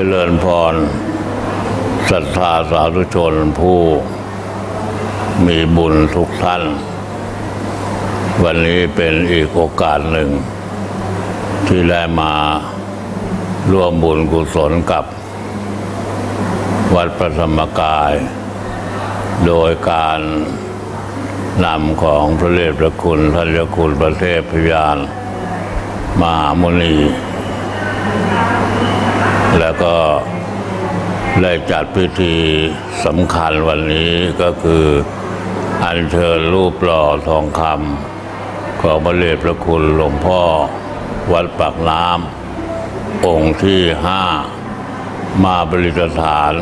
เจริญพรศรัทธาสาธุชนผู้ มีบุญทุกท่าน วันนี้เป็นอีกโอกาสหนึ่ง ที่ได้มาร่วมบุญกุศลกับ วัดพระธรรมกาย โดยการนำของพระเดชพระคุณท่านเจ้าคุณประเทศพยาน มหามุนี แล้วก็ได้จัดพิธีสำคัญวันนี้ก็คืออัญเชิญรูปหล่อทองคำของพระเดชพระคุณหลวงพ่อวัดปากน้ำองค์ที่ห้ามาบริสถาน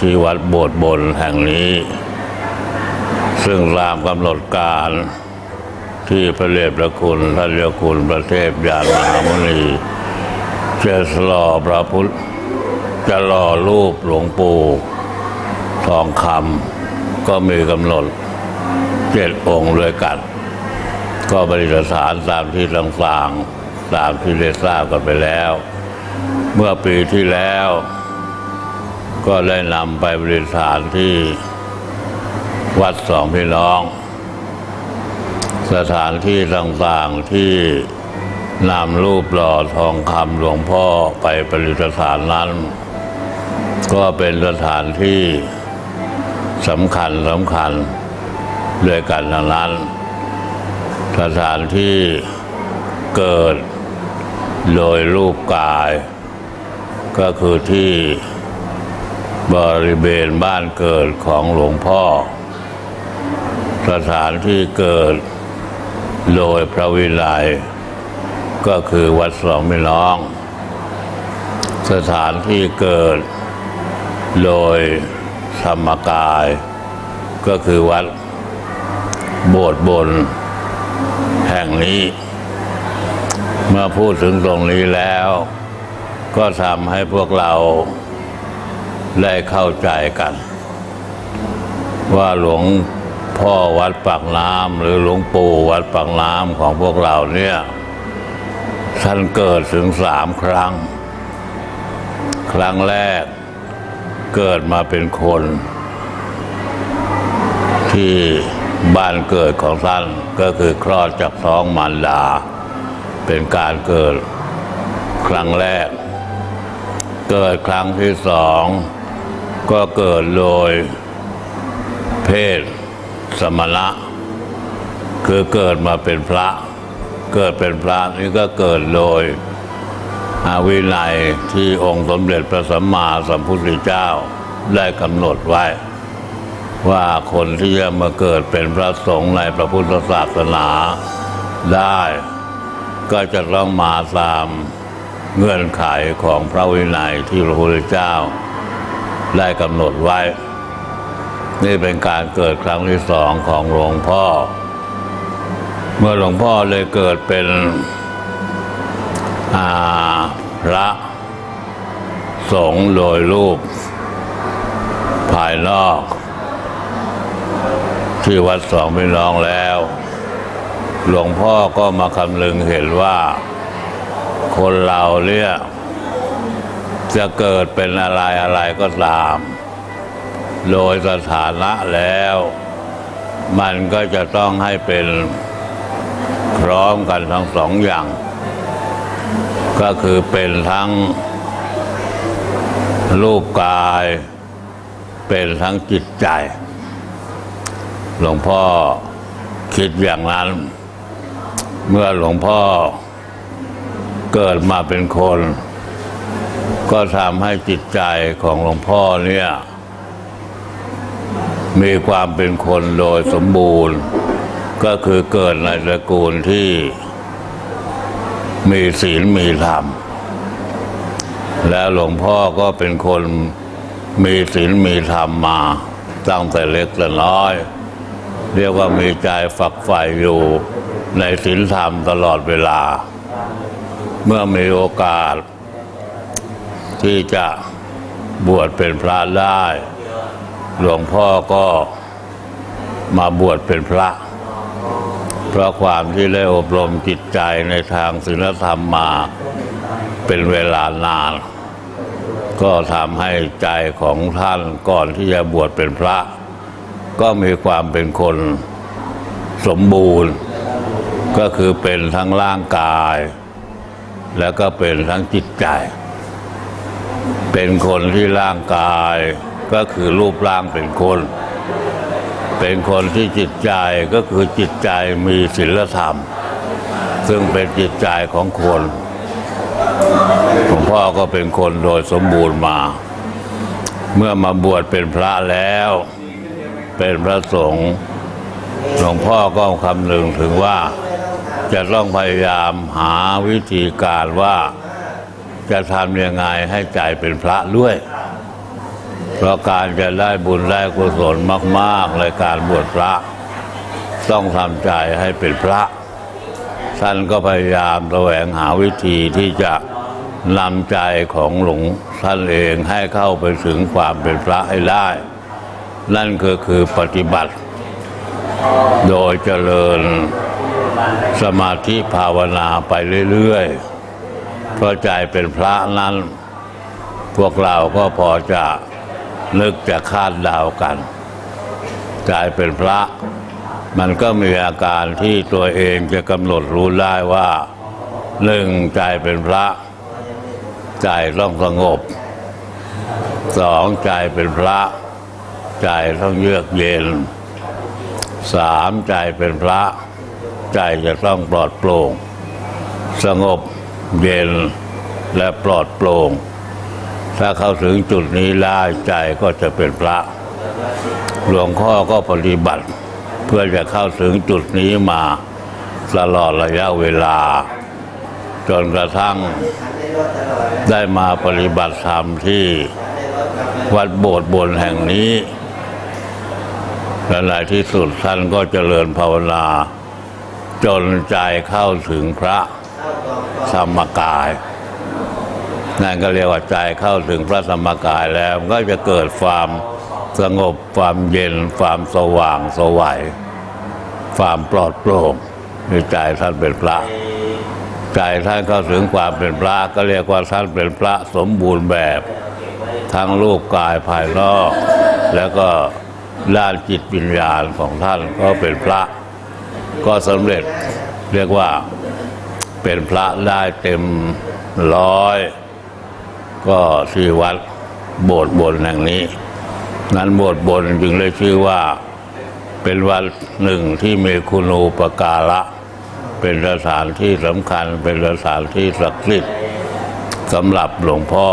ที่วัดโบสถ์บนแห่งนี้ ซึ่งตามกำหนดการที่พระเดชพระคุณท่านเจ้าคุณพระเทพยานมหามุนี จะสลอพระพุทธจะรอรูปหลวงปู่ทองคำก็มีกำหนดเจ็ดองค์ด้วยกัน ก็บริสถานตามที่ต่างๆตามที่ได้ทราบกันไปแล้ว เมื่อปีที่แล้ว ก็ได้นำไปบริสถานที่วัดสองพี่น้อง สถานที่ต่างๆที่ นำรูปหล่อทองคำหลวงพ่อไปประดิษฐานนั้น ก็เป็นสถานที่สำคัญสำคัญด้วยกันทั้งนั้น สถานที่เกิดโดยรูปกาย ก็คือที่บริเวณบ้านเกิดของหลวงพ่อ สถานที่เกิดโดยพระวิไล ก็คือวัดสองพี่น้อง สถานที่เกิด โดยธรรมกาย ก็คือวัดโบสถ์บน แห่งนี้ เมื่อพูดถึงตรงนี้แล้ว ก็ทำให้พวกเราได้เข้าใจกัน ว่าหลวงพ่อวัดปากน้ำหรือหลวงปู่วัดปากน้ำของพวกเราเนี่ย ท่านเกิดถึงสามครั้ง ครั้งแรกเกิดมาเป็นคน ที่บ้านเกิดของท่านก็คือคลอดจากท้องมารดา เป็นการเกิดครั้งแรก เกิดครั้งที่สองก็เกิดโดยเพศสมณะ คือเกิดมาเป็นพระ เกิดเป็นพระนี่ก็เกิดโดยอาวินัยที่องค์สมเด็จพระสัมมาสัมพุทธเจ้าได้กำหนดไว้ ว่าคนที่จะมาเกิดเป็นพระสงฆ์ในพระพุทธศาสนาได้ ก็จะต้องมาตามเงื่อนไขของพระวินัยที่พระพุทธเจ้า ได้กำหนดไว้ นี่เป็นการเกิดครั้งที่สองของหลวงพ่อ เมื่อหลวงพ่อเลยเกิดเป็นพระสงฆ์โดยรูป ภายนอก ที่วัดสองพี่น้องแล้ว หลวงพ่อก็มาคำนึงเห็นว่า คนเราเนี่ยจะเกิดเป็นอะไรอะไรก็ตาม โดยสถานะแล้ว มันก็จะต้องให้เป็น พร้อมกันทั้งสองอย่าง ก็คือเป็นทั้งรูปกาย เป็นทั้งจิตใจ หลวงพ่อคิดอย่างนั้น เมื่อหลวงพ่อเกิดมาเป็นคน ก็ทำให้จิตใจของหลวงพ่อเนี่ย มีความเป็นคนโดยสมบูรณ์ ก็คือเกิดในตระกูลที่มีศีลมีธรรม แล้วหลวงพ่อก็เป็นคนมีศีลมีธรรมมาตั้งแต่เล็กแต่น้อย เรียกว่ามีใจฝักใฝ่อยู่ในศีลธรรมตลอดเวลา เมื่อมีโอกาส ที่จะบวชเป็นพระได้ หลวงพ่อก็มาบวชเป็นพระ เพราะความที่ได้อบรมจิตใจในทางศีลธรรมมาเป็นเวลานาน ก็ทำให้ใจของท่านก่อนที่จะบวชเป็นพระ ก็มีความเป็นคนสมบูรณ์ ก็คือเป็นทั้งร่างกาย แล้วก็เป็นทั้งจิตใจ เป็นคนที่ร่างกายก็คือรูปร่างเป็นคน เป็นคนที่จิตใจก็คือจิตใจมีศีลธรรม ซึ่งเป็นจิตใจของคนหลวงพ่อก็เป็นคนโดยสมบูรณ์มา เมื่อมาบวชเป็นพระแล้ว เป็นพระสงฆ์หลวงพ่อก็คำนึงถึงว่า จะต้องพยายามหาวิธีการว่า จะทำยังไงให้ใจเป็นพระด้วย เพราะการจะได้บุญได้กุศลมากๆในการบวชพระ ต้องทำใจให้เป็นพระ ท่านก็พยายามแสวงหาวิธีที่จะนำใจของหลวงท่านเองให้เข้าไปถึงความเป็นพระให้ได้ นั่นก็คือปฏิบัติ โดยเจริญสมาธิภาวนาไปเรื่อยๆเพราะใจเป็นพระนั้น พวกเราก็พอจะ นึกจะคาดเดากันใจเป็นพระ มันก็มีอาการที่ตัวเองจะกำหนดรู้ได้ว่าหนึ่งใจเป็นพระใจต้องสงบสองใจเป็นพระ ใจต้องเยือกเย็นสามใจเป็นพระ ใจจะต้องปลอดโปร่ง สงบเย็นและปลอดโปร่ง ถ้าเข้าถึงจุดนี้ได้ใจก็จะเป็นพระ หลวงพ่อก็ปฏิบัติ เพื่อจะเข้าถึงจุดนี้มาตลอดระยะเวลา จนกระทั่งได้มาปฏิบัติธรรมที่วัดโบสถ์บนแห่งนี้และในที่สุดท่านก็เจริญภาวนา จนใจเข้าถึงพระธรรมกาย นั่นก็เรียกว่าใจเข้าถึงพระธรรมกายแล้วก็จะเกิดความสงบความเย็นความสว่างสวัยความปลอดโปร่งในใจท่านเป็นพระ ใจท่านเข้าถึงความเป็นพระก็เรียกว่าท่านเป็นพระสมบูรณ์แบบ ทั้งรูปกายภายนอก แล้วก็ด้านจิตวิญญาณของท่านก็เป็นพระ ก็สำเร็จเรียกว่าเป็นพระได้เต็มร้อย ก็ที่วัดโบสถ์บนแห่งนี้ นั้นโบสถ์บนจึงเลยชื่อว่าเป็นวัดหนึ่งที่มีคุณูปการะ เป็นสถานที่สำคัญเป็นสถานที่ศักดิ์สิทธิ์สำหรับหลวงพ่อ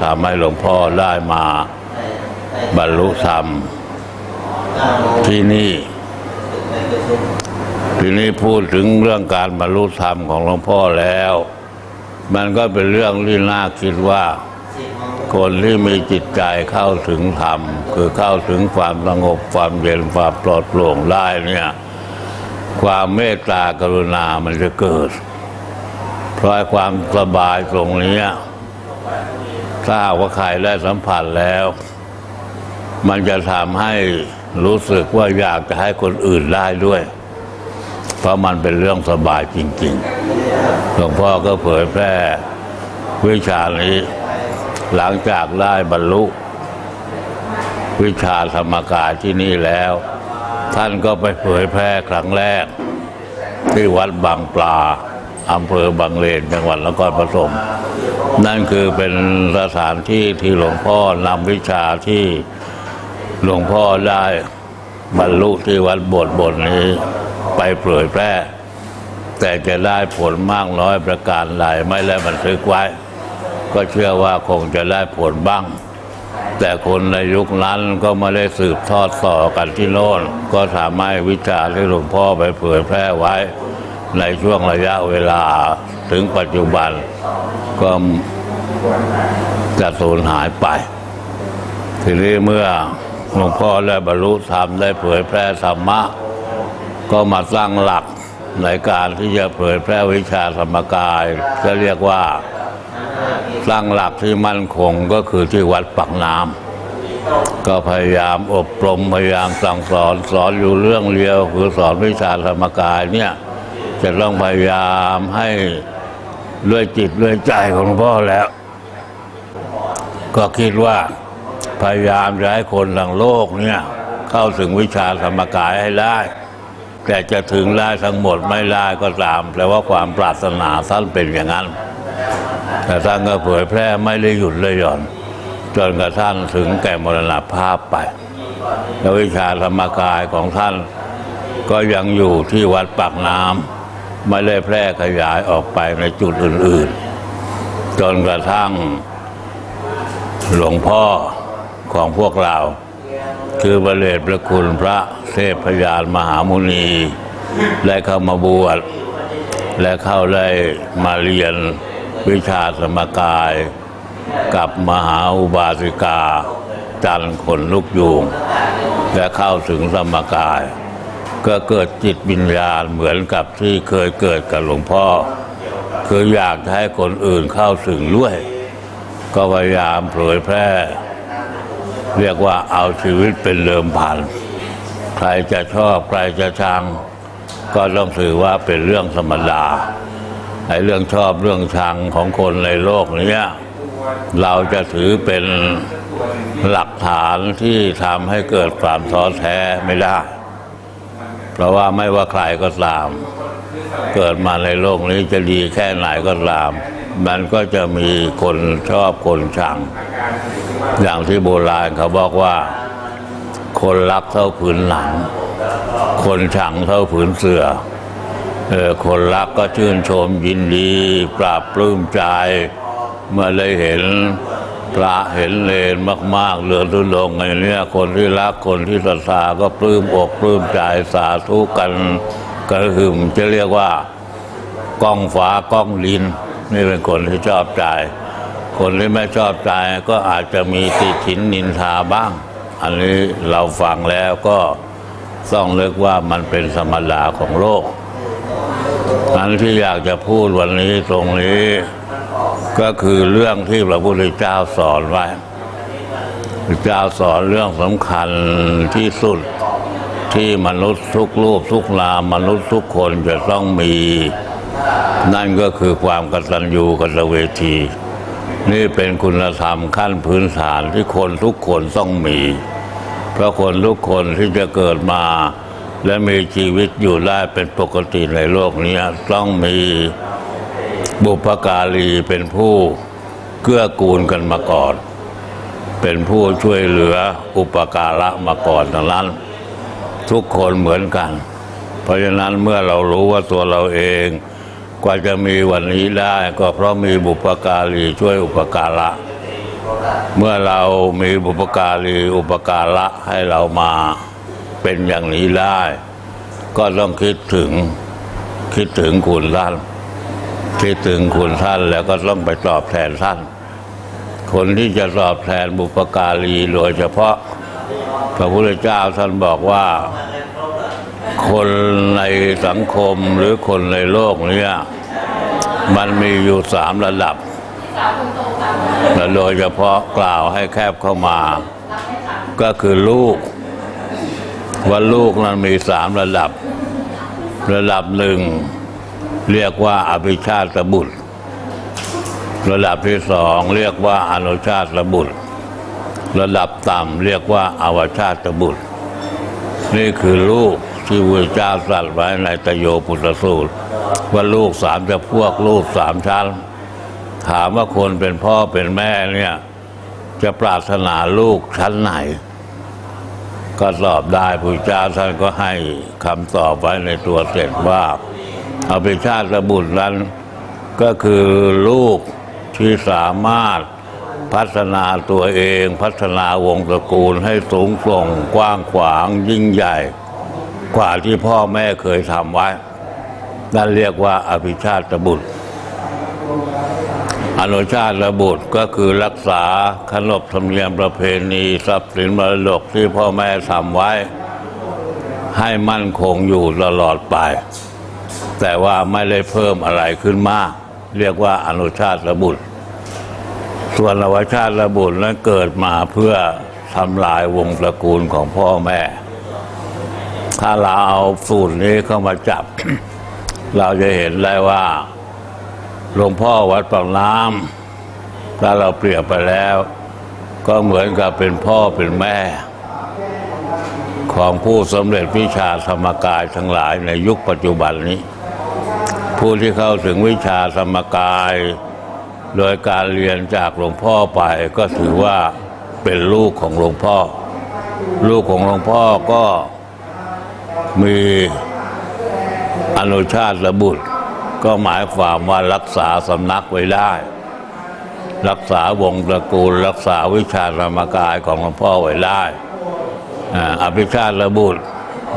ทำให้หลวงพ่อได้มาบรรลุธรรม ที่นี่ ที่นี้พูดถึงเรื่องการบรรลุธรรมของหลวงพ่อแล้ว มันก็เป็นเรื่องที่น่าคิดว่า คนที่มีจิตใจเข้าถึงธรรม คือเข้าถึงความสงบความเย็นความปลอดโปร่งได้เนี่ย ความเมตตากรุณามันจะเกิด เพราะความสบายตรงนี้ถ้าว่าใครได้สัมผัสแล้ว มันจะทำให้รู้สึกว่าอยากจะให้คนอื่นได้ด้วย เพราะมันเป็นเรื่องสบายจริงๆ หลวงพ่อก็เผยแพร่วิชานี้ หลังจากได้บรรลุ วิชาธรรมกายที่นี่แล้ว ท่านก็ไปเผยแพร่ครั้งแรก ที่วัดบางปลาอำเภอบางเลนจังหวัดนครปฐมนั่นคือเป็นสถานที่ที่หลวงพ่อนำวิชาที่หลวงพ่อได้บรรลุที่วัดโบสถ์บนนี้ ไปเผยแพร่ แต่จะได้ผลมากน้อยประการใดไม่ได้บันทึกไว้ ก็เชื่อว่าคงจะได้ผลบ้าง แต่คนในยุคนั้นก็ไม่ได้สืบทอดต่อกันที่โน่นก็ทำให้วิชาที่หลวงพ่อไปเผยแพร่ไว้ ในช่วงระยะเวลาถึงปัจจุบันก็จะสูญหายไป ทีนี้เมื่อหลวงพ่อได้บรรลุธรรมได้เผยแพร่ธรรมะ ก็มาสร้างหลักในการที่จะเผยแพร่วิชาธรรมกายจะเรียกว่าสร้างหลักที่มั่นคงก็คือที่วัดปักน้ำก็พยายามอบรมพยายามสั่งสอนสอนอยู่เรื่องเดียวคือสอนวิชาธรรมกายเนี่ยจะต้องพยายามให้ด้วยจิตด้วยใจของหลวงพ่อแล้ว ก็คิดว่าพยายามจะให้คนทั้งโลกเนี่ยเข้าถึงวิชาธรรมกายให้ได้ แต่จะถึงได้ทั้งหมดไม่ได้ก็ตาม แต่ว่าความปรารถนาท่านเป็นอย่างนั้น แต่ท่านก็เผยแพร่ไม่ได้หยุดเลยหย่อน จนกระทั่งถึงแก่มรณภาพไปแล้ววิชาธรรมกายของท่าน ก็ยังอยู่ที่วัดปากน้ำไม่ได้แพร่ขยายออกไปในจุดอื่น ๆ จนกระทั่งหลวงพ่อของพวกเรา คือพระเดชพระคุณพระเทพพยานมหามุนีได้เข้ามาบวชและเข้าได้มาเรียนวิชาสมกาย กับมหาอุบาสิกา จันทร์ขนลุกยูงและเข้าถึงสมกาย ก็เกิดจิตวิญญาณเหมือนกับที่เคยเกิดกับหลวงพ่อ คืออยากจะให้คนอื่นเข้าถึงด้วย ก็พยายามเผยแพร่ เรียกว่าเอาชีวิตเป็นเดิมพัน ใครจะชอบใครจะชัง ก็ต้องถือว่าเป็นเรื่องธรรมดาไอ้เรื่องชอบเรื่องชังของคนในโลกนี้เราจะถือเป็นหลักฐานที่ทำให้เกิดความท้อแท้ไม่ได้ เพราะว่าไม่ว่าใครก็ตาม เกิดมาในโลกนี้จะดีแค่ไหนก็ตาม มันก็จะมีคนชอบคนชัง อย่างที่โบราณเขาบอกว่า คนรักเท่าผืนหลัง คนชังเท่าผืนเสือเออคนรักก็ชื่นชมยินดี ปราบปลื้มใจ เมื่อได้เห็นพระเห็นเลนมาก ๆเรือทุลงไงเนี่ยคนที่รักคนที่ศรัทธาก็ปลื้มอกปลื้มใจสาธุกันกระหึ่มจะเรียกว่า ก้องฟ้าก้องลินนี่เป็นคนที่ชอบใจ คนที่ไม่ชอบใจก็อาจจะมีติฉินนินทาบ้าง อันนี้เราฟังแล้วก็ต้องเลือกว่ามันเป็นธรรมดาของโลกอันที่อยากจะพูดวันนี้ตรงนี้ ก็คือเรื่องที่พระพุทธเจ้าสอนไว้พระเจ้าสอนเรื่องสำคัญที่สุดที่มนุษย์ทุกรูปทุกนามมนุษย์ทุกคนจะต้องมี นั่นก็คือความกตัญญูกตเวที นี่เป็นคุณธรรมขั้นพื้นฐานที่คนทุกคนต้องมี เพราะคนทุกคนที่จะเกิดมา และมีชีวิตอยู่ได้เป็นปกติในโลกนี้ต้องมีบุพการีเป็นผู้เกื้อกูลกันมาก่อน เป็นผู้ช่วยเหลืออุปการะมาก่อนดังนั้น ทุกคนเหมือนกัน เพราะฉะนั้นเมื่อเรารู้ว่าตัวเราเอง กว่าจะมีวันนี้ได้ก็เพราะมีบุปการีช่วยอุปการะ เมื่อเรามีบุปการีอุปการะให้เรามาเป็นอย่างนี้ได้ ก็ต้องคิดถึงคิดถึงคุณท่านคิดถึงคุณท่านแล้วก็ต้องไปตอบแทนท่าน คนที่จะตอบแทนบุปการีโดยเฉพาะพระพุทธเจ้าท่านบอกว่า คนในสังคมหรือคนในโลกเนี้ยมันมีอยู่สามระดับ และโดยเฉพาะกล่าวให้แคบเข้ามา ก็คือลูก ว่าลูกนั้นมีสามระดับ ระดับหนึ่ง เรียกว่าอภิชาตบุตร ระดับที่สองเรียกว่าอนุชาตบุตร ระดับต่ำเรียกว่าอวชาตบุตร นี่คือลูก ที่พระเจ้าตรัสไว้ในตโยปุตสูตร ว่าลูกสามจะพวกลูกสามชั้น ถามว่าคนเป็นพ่อเป็นแม่เนี่ย จะปรารถนาลูกชั้นไหน ก็ตอบได้พระเจ้าท่านก็ให้คำตอบไว้ในตัวเสร็จว่าอภิชาติบุตรนั้น ก็คือลูกที่สามารถพัฒนาตัวเองพัฒนาวงศ์ตระกูลให้สูงส่งกว้างขวางยิ่งใหญ่ กว่าที่พ่อแม่เคยทำไว้ นั่นเรียกว่าอภิชาติบุตร อนุชาติบุตรก็คือรักษาขนบธรรมเนียมประเพณีทรัพย์สินมรดกที่พ่อแม่ทำไว้ ให้มั่นคงอยู่ตลอดไป แต่ว่าไม่ได้เพิ่มอะไรขึ้นมาก เรียกว่าอนุชาติบุตร ส่วนอวชาติบุตรนั้นเกิดมาเพื่อทำลายวงตระกูลของพ่อแม่ ถ้าเราเอาสูตรนี้เข้ามาจับ เราจะเห็นได้ว่าหลวงพ่อวัดปากน้ำถ้าเราเปรียบไปแล้ว ก็เหมือนกับเป็นพ่อเป็นแม่ ของผู้สำเร็จวิชาสมกายทั้งหลายในยุคปัจจุบันนี้ ผู้ที่เข้าถึงวิชาสมกาย โดยการเรียนจากหลวงพ่อไปก็ถือว่าเป็นลูกของหลวงพ่อ ลูกของหลวงพ่อก็ มีอนุชาติบุตร ก็หมายความว่ารักษาสำนักไว้ได้ รักษาวงตระกูล รักษาวิชาธรรมกายของหลวงพ่อไว้ได้อภิชาติบุตร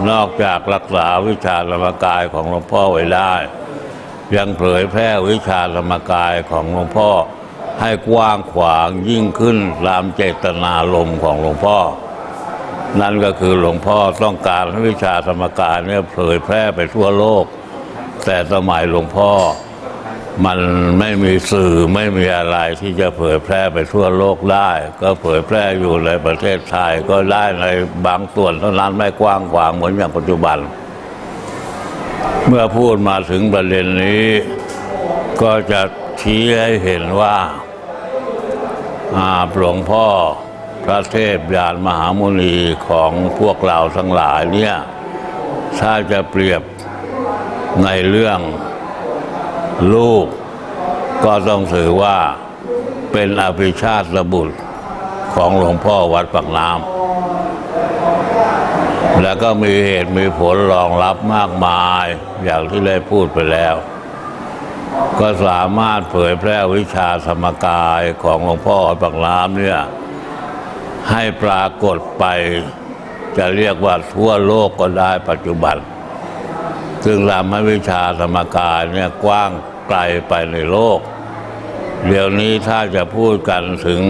นอกจากรักษาวิชาธรรมกายของหลวงพ่อไว้ได้ ยังเผยแพร่วิชาธรรมกายของหลวงพ่อให้กว้างขวางยิ่งขึ้นตามเจตนารมณ์ของหลวงพ่อ นั่นก็คือหลวงพ่อต้องการให้วิชาธรรมกายเนี่ยเผยแพร่ไปทั่วโลก แต่สมัยหลวงพ่อ มันไม่มีสื่อไม่มีอะไรที่จะเผยแพร่ไปทั่วโลกได้ ก็เผยแพร่อยู่ในประเทศไทยก็ได้ในบางส่วนเท่านั้นไม่กว้างขวางเหมือนอย่างปัจจุบัน เมื่อพูดมาถึงประเด็นนี้ ก็จะชี้ให้เห็นว่าอาหลวงพ่อ พระเทพยานมหามุนีของพวกเราทั้งหลายเนี่ยถ้าจะเปรียบในเรื่องลูก ก็ต้องถือว่าเป็นอภิชาติบุตรของหลวงพ่อวัดปากน้ำแล้วก็มีเหตุมีผลรองรับมากมาย อย่างที่ได้พูดไปแล้ว ก็สามารถเผยแพร่วิชาสมกายของหลวงพ่อวัดปากน้ำเนี่ย ให้ปรากฏไป จะเรียกว่าทั่วโลกก็ได้ปัจจุบัน ซึ่งทำให้วิชาสมการเนี่ยกว้างไกลไปในโลก เดี๋ยวนี้ถ้าจะพูดกันถึง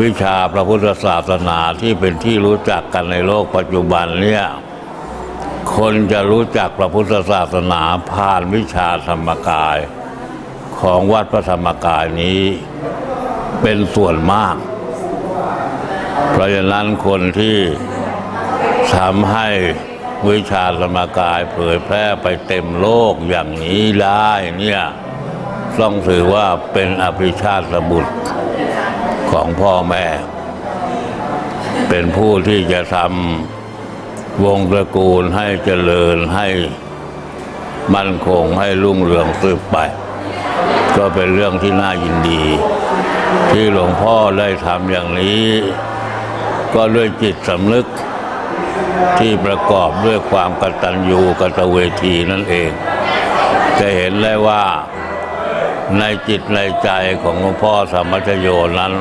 วิชาพระพุทธศาสนาที่เป็นที่รู้จักกันในโลกปัจจุบันเนี่ยคนจะรู้จักพระพุทธศาสนาผ่านวิชาธรรมกาย ของวัดพระธรรมกายนี้เป็นส่วนมาก เพราะฉะนั้นคนที่ทำให้วิชาสมกายเผยแพร่ไปเต็มโลกอย่างนี้ได้เนี่ยต้องถือว่าเป็นอภิชาติบุตรของพ่อแม่ เป็นผู้ที่จะทำวงตระกูลให้เจริญให้มั่นคงให้รุ่งเรืองสืบไป ก็เป็นเรื่องที่น่ายินดี ที่หลวงพ่อได้ทำอย่างนี้ ก็ด้วยจิตสำนึกที่ประกอบด้วยความกตัญญูกตเวทีนั่นเอง จะเห็นได้ว่าในจิตในใจของหลวงพ่อสมมัชโยนั้น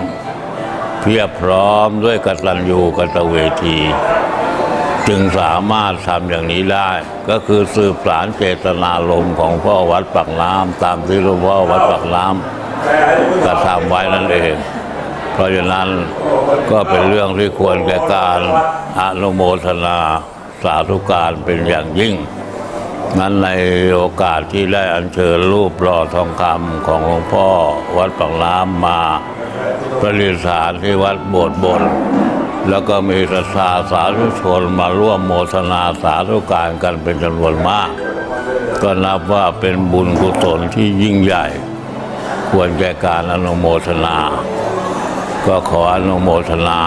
เพียบพร้อมด้วยกตัญญูกตเวที จึงสามารถทำอย่างนี้ได้ ก็คือสืบสารเจตนารมณ์ของพ่อวัดปักน้ำตามที่หลวงพ่อวัดปักน้ำกระทำไว้นั่นเอง เพราะฉะนั้นก็เป็นเรื่องที่ควรแก่การอนุโมทนาสาธุการเป็นอย่างยิ่ง นั้นในโอกาสที่ได้อัญเชิญรูปหล่อทองคำของหลวงพ่อวัดปักน้ำมาประดิษฐานที่วัดโบสถ์บน แล้วก็มีศรัทธาสาธุชนมาร่วมโมทนาสาธุการกันเป็นจำนวนมาก ก็นับว่าเป็นบุญกุศลที่ยิ่งใหญ่ ควรแก่การอนุโมทนา ก็ขออนุโมทนา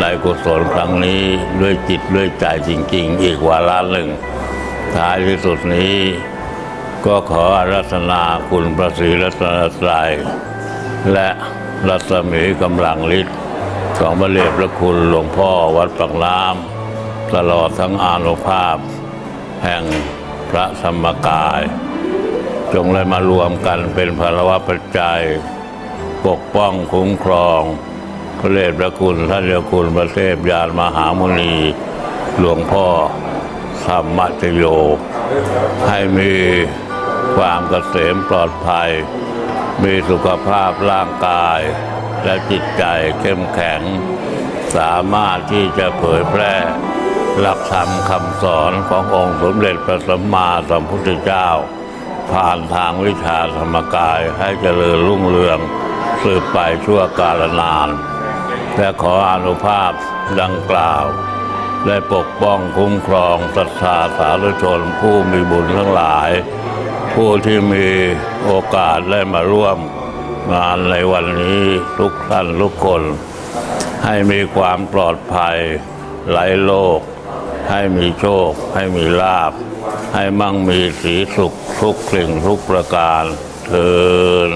ในกุศลครั้งนี้ด้วยจิตด้วยใจจริง ๆ อีกวาระหนึ่ง ท้ายที่สุดนี้ ก็ขออารัตนาคุณพระศรีรัตนตรัยและรัศมีกำลังฤทธิ์ของพระเดชพระคุณหลวงพ่อวัดปักน้ำตลอดทั้งอานุภาพ แห่งพระธรรมกาย จงเลยมารวมกันเป็นพลวะปัจจัย ปกป้องคุ้มครองพระเดชพระคุณท่านเจ้าคุณพระเทพยานมหามุนีหลวงพ่อธรรมชโย ให้มีความเกษมปลอดภัย มีสุขภาพร่างกาย และจิตใจเข้มแข็ง สามารถที่จะเผยแพร่หลักธรรมคำสอนขององค์สมเด็จพระสัมมาสัมพุทธเจ้า ผ่านทางวิชาธรรมกายให้เจริญรุ่งเรือง สืบไปชั่วกาลนาน และขออนุภาพดังกล่าว ได้ปกป้องคุ้มครองศรัทธาสาธารณชนผู้มีบุญทั้งหลาย ผู้ที่มีโอกาสได้มาร่วมงานในวันนี้ทุกท่านทุกคน ให้มีความปลอดภัยไหลโลก ให้มีโชค ให้มีลาบ ให้มั่งมีสีสุขทุกสิ่งทุกประการเทิน